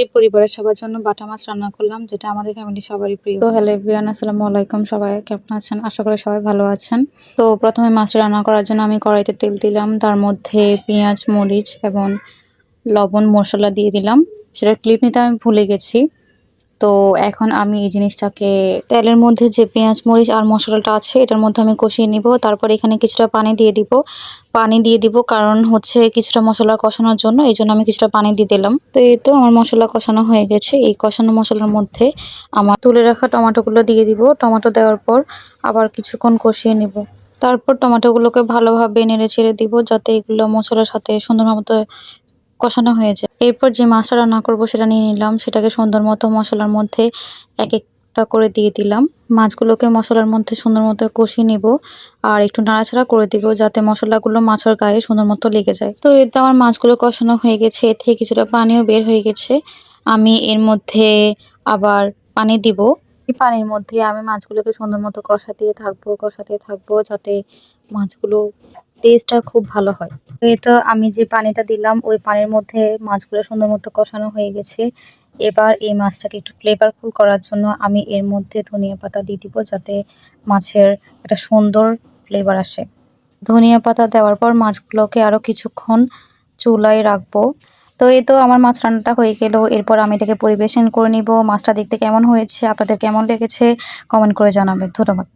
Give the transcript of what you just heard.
আজকে পরিবারের সবার জন্য বাটা মাছ রান্না করলাম, যেটা আমাদের ফ্যামিলি সবারই প্রিয়। হ্যালো এভরিওয়ান আসসালামু আলাইকুম, সবাই কেমন আছেন? আশা করি সবাই ভালো আছেন। তো প্রথমে মাছ রান্না করার জন্য আমি কড়াইতে তেল দিলাম, তার মধ্যে পেঁয়াজ, মরিচ এবং লবণ মশলা দিয়ে দিলাম। সেটার ক্লিপ নিতে আমি ভুলে গেছি। তো এখন আমি এই জিনিসটাকে তেলের মধ্যে যে পেঁয়াজ, মরিচ আর মশলাটা আছে, এটার মধ্যে আমি কষিয়ে নিব। তারপর এখানে কিছুটা পানি দিয়ে দিব। পানি দিয়ে দিব কারণ হচ্ছে কিছুটা মশলা কষানোর জন্য, এই জন্য আমি কিছুটা পানি দিয়ে দিলাম। তো এই তো আমার মশলা কষানো হয়ে গেছে। এই কষানো মশলার মধ্যে আমার তুলে রাখা টমেটোগুলো দিয়ে দিব। টমেটো দেওয়ার পর আবার কিছুক্ষণ কষিয়ে নিব। তারপর টমেটোগুলোকে ভালোভাবে নেড়ে ছেড়ে দিব যাতে এগুলো মশলার সাথে সুন্দর মতো কষানো হয়ে যায়। এরপর যে মাছটা রান্না করব সেটা নিয়ে নিলাম। সেটাকে সুন্দর মতো মশলার মধ্যে এক একটা করে দিয়ে দিলাম। মাছগুলোকে মশলার মধ্যে সুন্দর মতো কষিয়ে নিব আর একটু নাড়াচাড়া করে দিব যাতে মশলাগুলো মাছের গায়ে সুন্দর মতো লেগে যায়। তো এতে আমার মাছগুলো কষানো হয়ে গেছে। এর থেকে কিছুটা পানিও বের হয়ে গেছে। আমি এর মধ্যে আবার পানি দিব। এই পানির মধ্যে আমি মাছগুলোকে সুন্দর মতো কষাতে থাকব কষাতে থাকব যাতে মাছগুলো টেস্টটা খুব ভালো হয়। এই তো আমি যে পানিটা দিলাম, ওই পানির মধ্যে মাছগুলো সুন্দর মতো কষানো হয়ে গেছে। এবার এই মাছটাকে একটু ফ্লেভারফুল করার জন্য আমি এর মধ্যে ধনিয়া পাতা দিয়ে দিব, যাতে মাছের একটা সুন্দর ফ্লেভার আসে। ধনিয়া পাতা দেওয়ার পর মাছগুলোকে আরও কিছুক্ষণ চুলায় রাখব। তো এই তো আমার মাছ রান্নাটা হয়ে গেল। এরপর আমি এটাকে পরিবেশন করে নিব। মাছটা দেখতে কেমন হয়েছে, আপনাদের কেমন লেগেছে কমেন্ট করে জানাবেন। ধন্যবাদ।